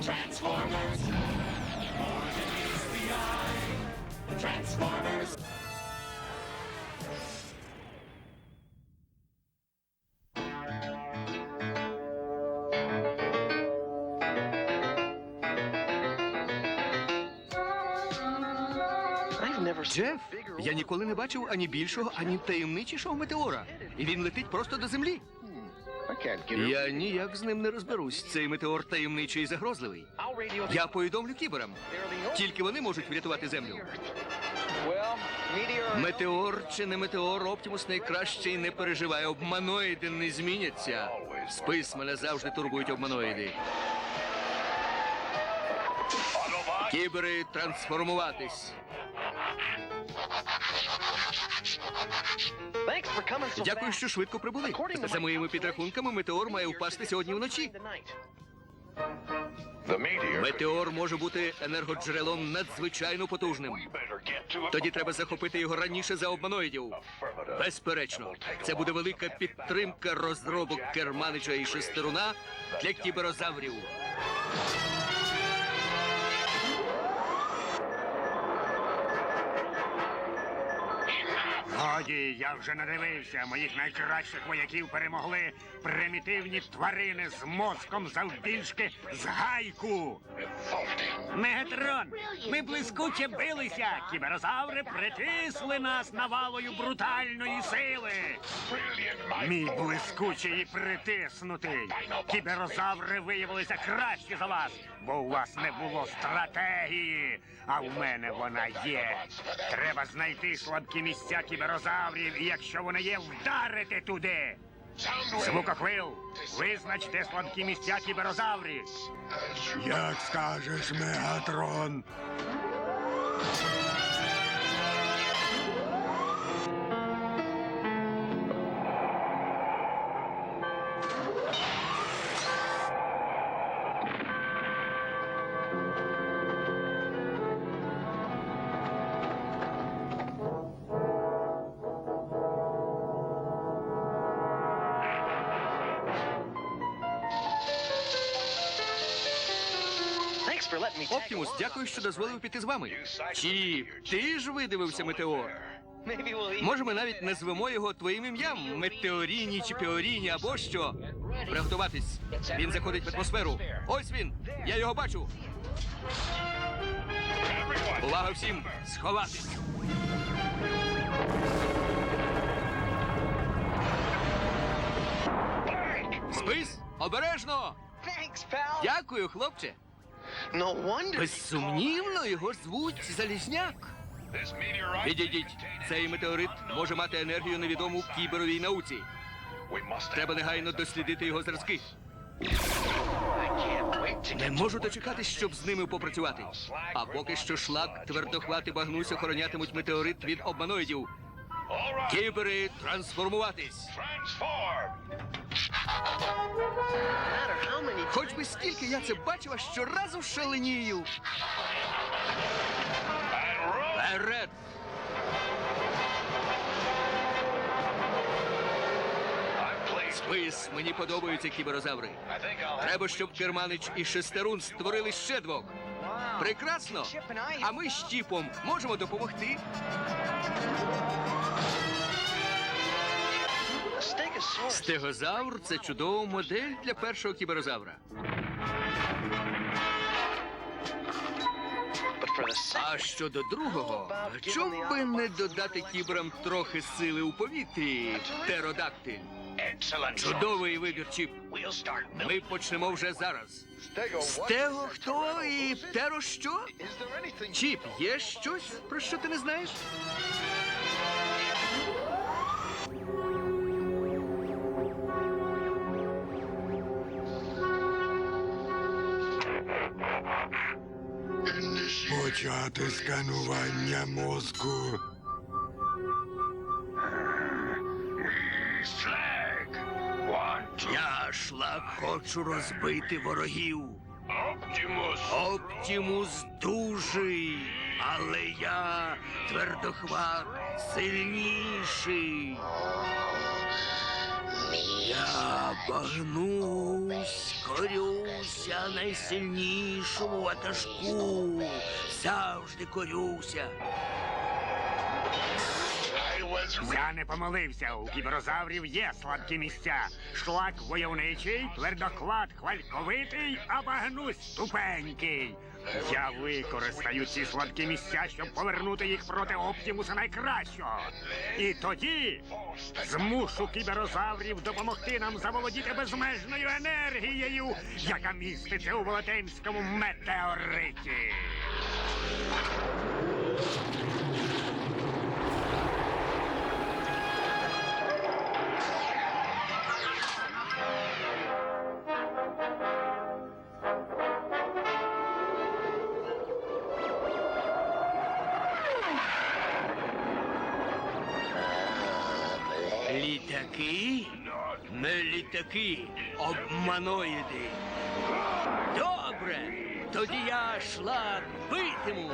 Transformers. More than meets Transformers. Джеф, я ніколи не бачив ані більшого, ані таємничішого метеора. І він летить просто до землі. Я ніяк з ним не розберусь. Цей метеор таємничий і загрозливий. Я повідомлю кіберам. Тільки вони можуть врятувати землю. Метеор чи не метеор, Оптімус найкращий не переживає. Обманоїди не зміняться. Спис мене завжди турбують обманоїди. Кібери трансформуватись. Дякую, що швидко прибули. За моїми підрахунками, метеор має впасти сьогодні вночі. Метеор може бути енергоджерелом надзвичайно потужним. Тоді треба захопити його раніше за обманоїдів. Безперечно, це буде велика підтримка розробок Керманича і Шестеруна для кіберозаврів. Годі, я вже надивився. Моїх найкращих вояків перемогли примітивні тварини з мозком завбільшки з гайку. Мегатрон, ми блискуче билися. Кіберозаври притисли нас навалою брутальної сили. Мій блискучий і притиснутий. Кіберозаври виявилися кращі за вас, бо у вас не було стратегії, а у мене вона є. Треба знайти слабкі місця кіберозаврів, і якщо вони є, вдарити туди. Звукохвил, визначте слабкі місця кіберозаврів. Як скажеш, Мегатрон. Оптімус, дякую, що дозволив піти з вами. Чіп, ти ж видивився метеор. Може, ми навіть назвемо його твоїм ім'ям Метеоріні чи Піоріні або що. Приготуватись. Він заходить в атмосферу. Ось він. Я його бачу. Увага всім! Сховатись! Спис! Обережно! Дякую, хлопче. Безсумнівно його звуть Залізняк. Відійдіть. Цей метеорит може мати енергію невідому кіберовій науці. Треба негайно дослідити його зразки. Не можу дочекатись, щоб з ними попрацювати. А поки що шлак, твердохват і багнусь охоронятимуть метеорит від обманоїдів. Кібери трансформуватись. Хоч би скільки я це бачила, щоразу шаленію. Вперед! Спис, мені подобаються кіберозаври. Треба, щоб Керманич і Шестерун створили ще двох. Прекрасно! А ми з Чіпом можемо допомогти. Стегозавр це чудова модель для першого кіберозавра. А щодо другого, чом би не додати кіберам трохи сили у повітрі, птеродактиль? Чудовий вибір, Чіп. Ми почнемо вже зараз. Стего хто і птеро що? Чіп, є щось, про що ти не знаєш? Почати сканування мозку. Я хочу розбити ворогів. Optimus. Оптімус дужий. але я твердохват сильніший. Я багнусь, корюся найсильнішому ватажку. Завжди корюся. Я не помилився. У кіберозаврів є слабкі місця. Шлак войовничий, твердохват хвальковитий, а багнусь тупенький. Я використаю ці слабкі місця, щоб повернути їх проти Оптімуса найкращого. І тоді змушу кіберозаврів допомогти нам заволодіти безмежною енергією, яка міститься у велетенському метеориті. Не обманоїди. Добре, тоді я шлак битиму.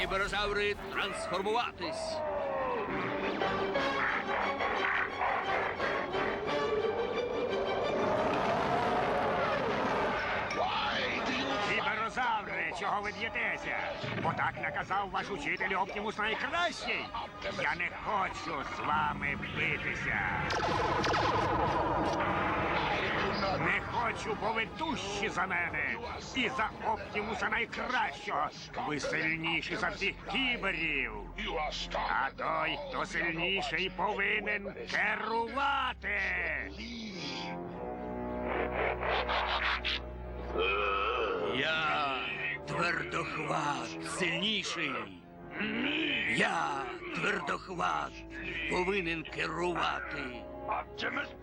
Діберозаври трансформуватись. Чого ви б'єтеся? Бо так наказав ваш учитель Оптімус найкращий. Я не хочу з вами битися. Не хочу, бо ви дужчі за мене. І за Оптімуса найкращого. Ви сильніші за всіх кіберів. А той, хто сильніший, повинен керувати. Я твердохват сильніший. Я твердохват повинен керувати.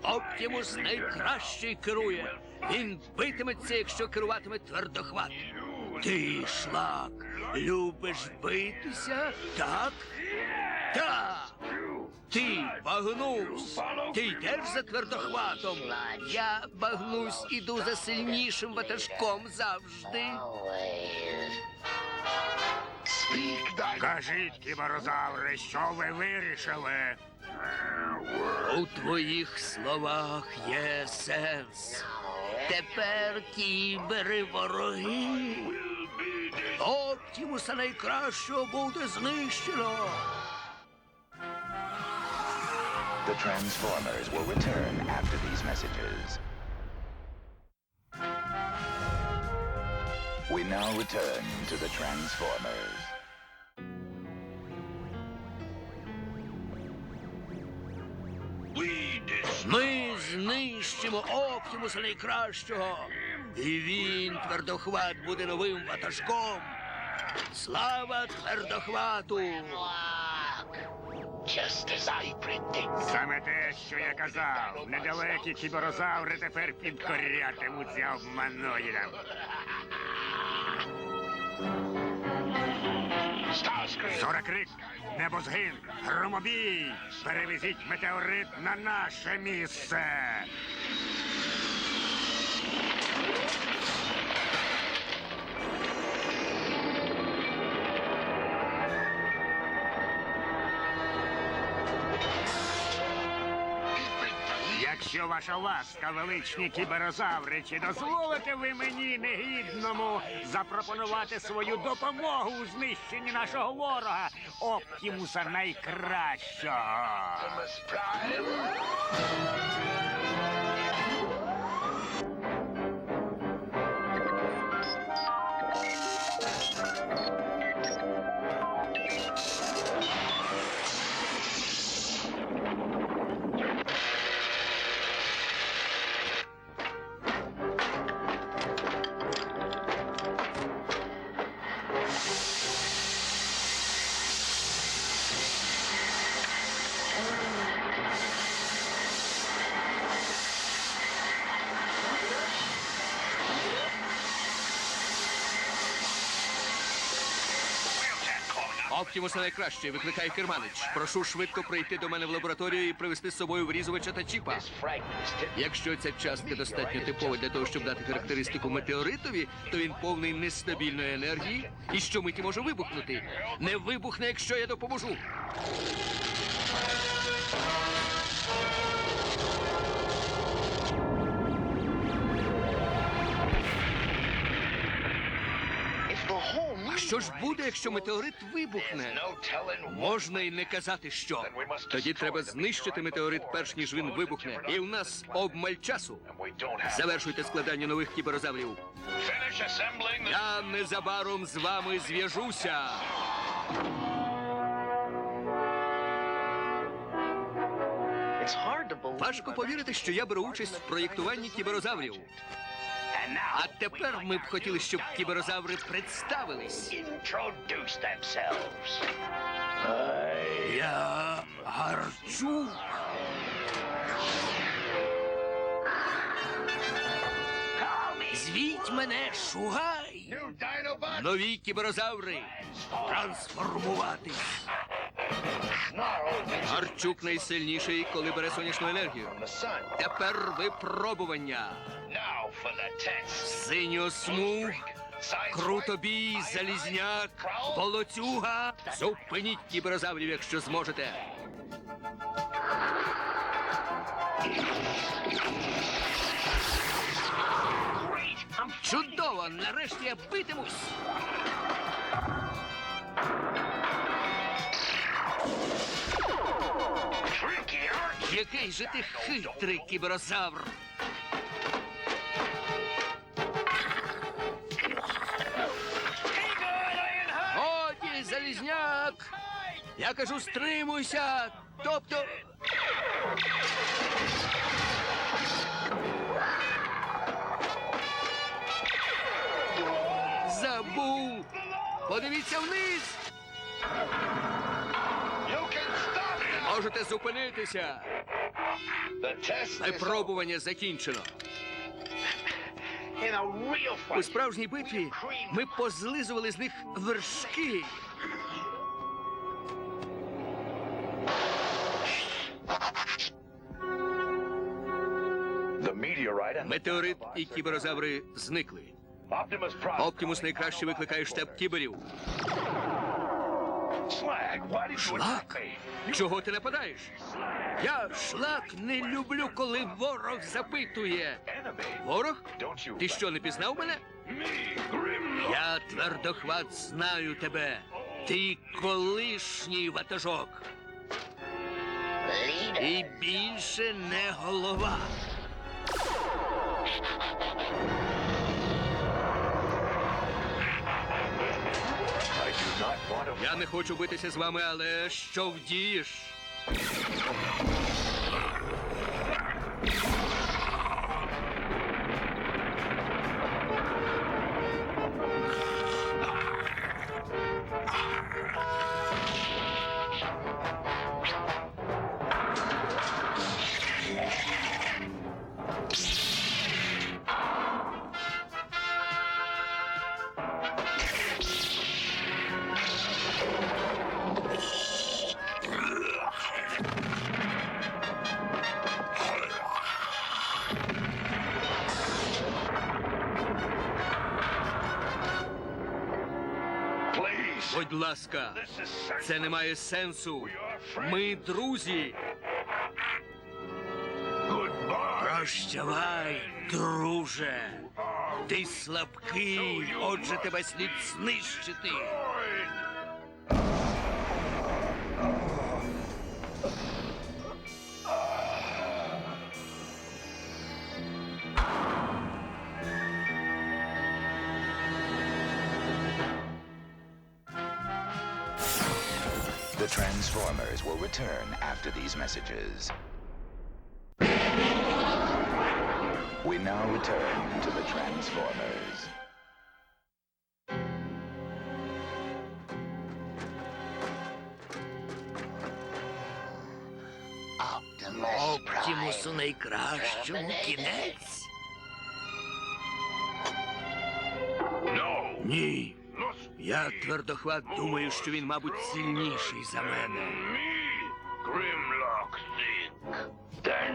Оптімус найкращий керує. Він битиметься, якщо керуватиме твердохват. Ти, шлак, любиш битися, так? Так. Ти багнусь. Ти йдеш за твердохватом. Я багнусь, іду за сильнішим ватажком завжди. Кажіть, кіберозаври, що ви вирішили? У твоїх словах є сенс. Тепер кібери вороги. Оптімуса найкращого буде знищено. The Transformers will return after these messages. We now return to the Transformers. Ми знищимо Оптімуса найкращого. І він, твердохват, буде новим ватажком. Слава твердохвату! Саме те, що я казав. Недалекі кіберозаври тепер підкорятимуться обманоїдам. Зорекрик, небозгин, громобій. Перевезіть метеорит на наше місце. Ваша ласка, величні кіберозаври, чи дозволите ви мені негідному запропонувати свою допомогу у знищенні нашого ворога Оптімуса найкращого? Оптімуса найкраще, викликає керманич. Прошу швидко прийти до мене в лабораторію і привезти з собою врізувача та чіпа. Якщо ця частка достатньо типова для того, щоб дати характеристику метеоритові, то він повний нестабільної енергії і щомиті може вибухнути. Не вибухне, якщо я допоможу. Що ж буде, якщо метеорит вибухне? Можна й не казати, що. Тоді треба знищити метеорит, перш ніж він вибухне. І в нас обмаль часу. Завершуйте складання нових кіберозаврів. Я незабаром з вами зв'яжуся. Важко повірити, що я беру участь в проєктуванні кіберозаврів. А тепер ми б хотіли, щоб кіберозаври представились. Я гарчу. Звіть мене, шугай! Нові кіберозаври! Трансформуватись! Гарчук найсильніший, коли бере сонячну енергію. Тепер випробування. Синьосмуг, крутобій, залізняк, волоцюга. Зупиніть кіберозаврів, якщо зможете. Чудово! Нарешті я битимусь. Який же ти хитрий кіберозавр. Годі, залізняк! Я кажу, стримуйся! Тобто. Забув! Подивіться вниз! Можете зупинитися! Випробування закінчено. У справжній битві ми позлизували з них вершки. Метеорит і кіберозаври зникли. Оптимус найкраще викликає штаб кіберів. Шлак? Чого ти нападаєш? Я шлак не люблю, коли ворог запитує. Ворог? Ти що, не пізнав мене? Я твердохват знаю тебе. Ти колишній ватажок. І більше не голова. Я не хочу битися з вами, але що вдієш? Будь ласка, це не має сенсу. Ми друзі. Прощавай, друже. Ти слабкий, отже тебе слід знищити. The Transformers will return after these messages. We now return to the Transformers. Оптімусу найкращому кінець. Ні. Я твердохват думаю, що він, мабуть, сильніший за мене.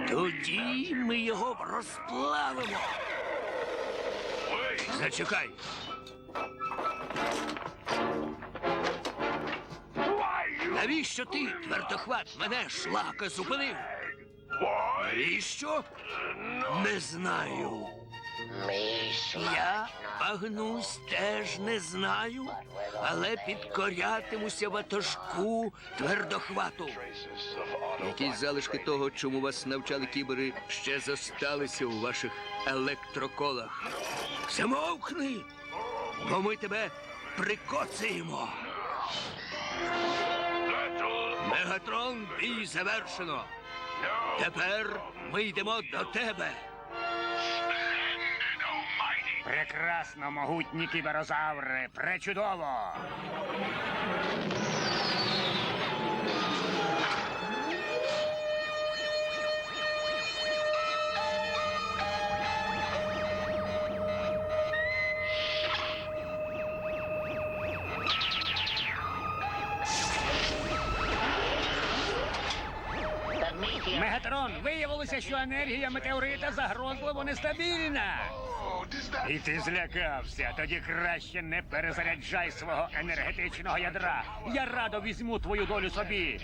Тоді ми його розплавимо. Зачекай. Навіщо ти, твердохват, мене шлака зупинив? Навіщо? Не знаю. Я пагнусь теж не знаю, але підкорятимуся ватажку твердохвату. Якісь залишки того, чому вас навчали кібери, ще зосталися у ваших електроколах. Замовкни, бо ми тебе прикоцаємо. Мегатрон, бій завершено. Тепер ми йдемо до тебе. Прекрасно, могутні кіберозаври, пречудово. Мегатрон, виявилося, що енергія метеорита загрозливо нестабільна. І ти злякався. Тоді краще не перезаряджай свого енергетичного ядра. Я радо візьму твою долю собі.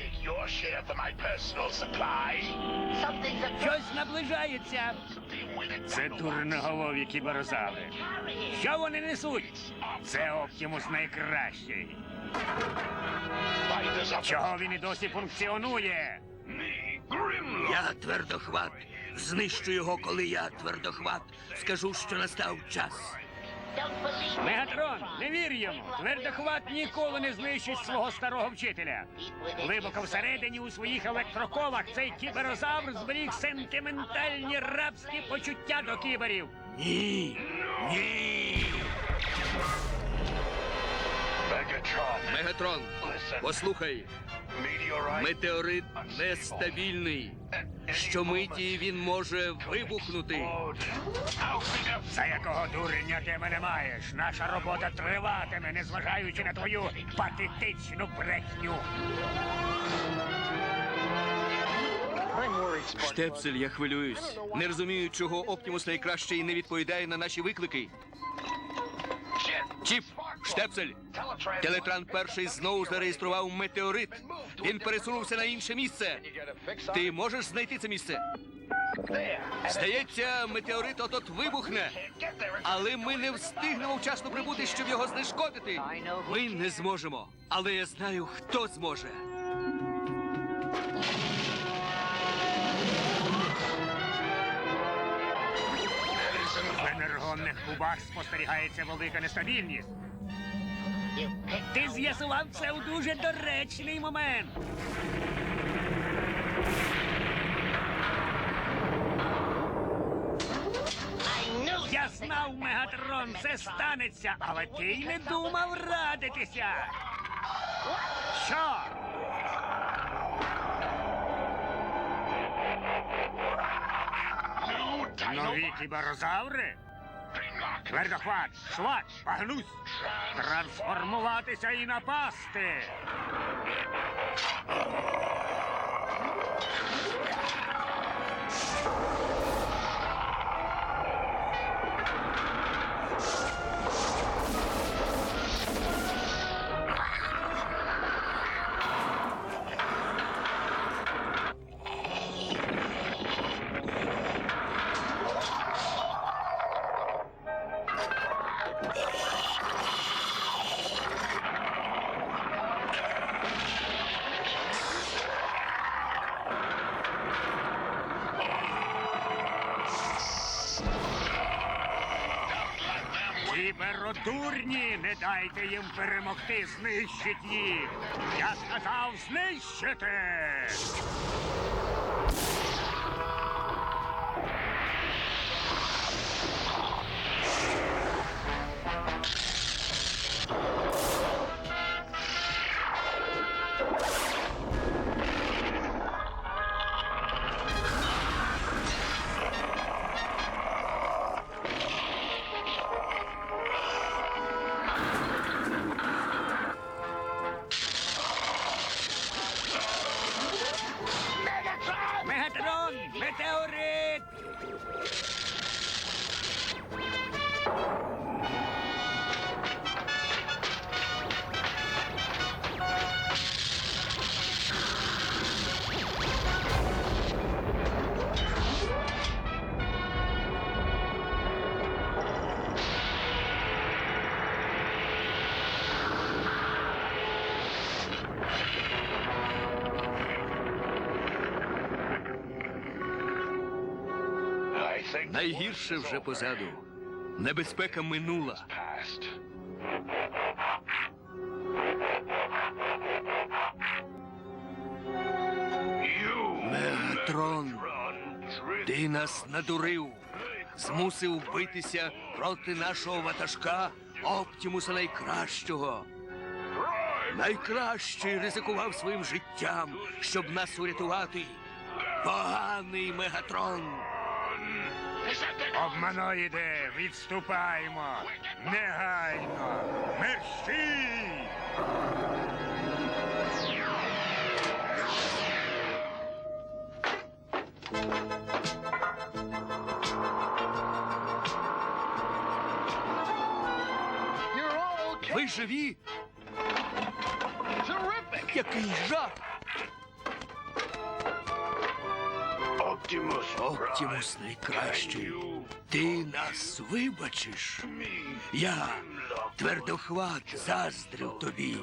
Щось наближається. Це дурноголові кіберозаври. Що вони несуть? Це Оптімус найкращий. Чого він і досі функціонує? Я твердохват. Знищу його, коли я твердохват. Скажу, що настав час. Мегатрон, не вір йому. Твердохват ніколи не знищить свого старого вчителя. Глибоко всередині у своїх електроколах цей кіберозавр зберіг сентиментальні рабські почуття до кіберів. Ні. Ні. Мегатрон, послухай, метеорит нестабільний. Щомиті він може вибухнути. За якого дурня ти мене маєш? Наша робота триватиме, незважаючи на твою патетичну брехню. Штепсель, я хвилююсь. Не розумію, чого Оптімус найкраще і не відповідає на наші виклики. Чіп, Штепсель, Телетран перший знову зареєстрував метеорит. Він пересунувся на інше місце. Ти можеш знайти це місце? Здається, метеорит от-от вибухне. Але ми не встигнемо вчасно прибути, щоб його знешкодити. Ми не зможемо. Але я знаю, хто зможе. Кубах спостерігається велика нестабільність. Ти з'ясував це у дуже доречний момент. Я знав, Мегатрон, це станеться, але ти й не думав радитися. Що? Нові кіберозаври? Твердохват, швач, пагнусь. Трансформуватися і напасти. Кіберодурні, не дайте їм перемогти, знищить їх. Я сказав знищити. Найгірше вже позаду. Небезпека минула. Мегатрон, ти нас надурив, змусив битися проти нашого ватажка Оптімуса найкращого. Найкращий ризикував своїм життям, щоб нас урятувати. Поганий Мегатрон. Обманоїде, відступаємо. Негайно. Мерщій! Ви живі? Який жах! Оптімус найкращий. Ти нас вибачиш. Я, твердохват, заздрив тобі.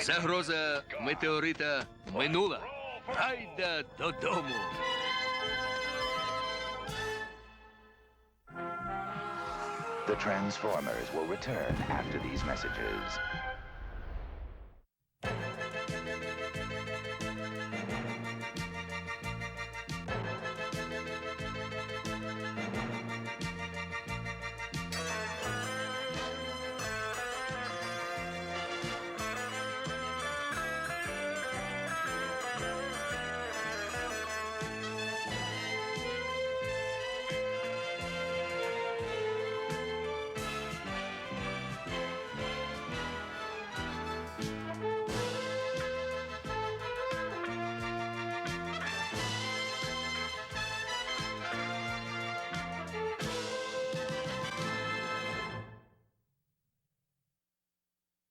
Загроза метеорита минула. Гайда додому. The Transformers will return after these messages.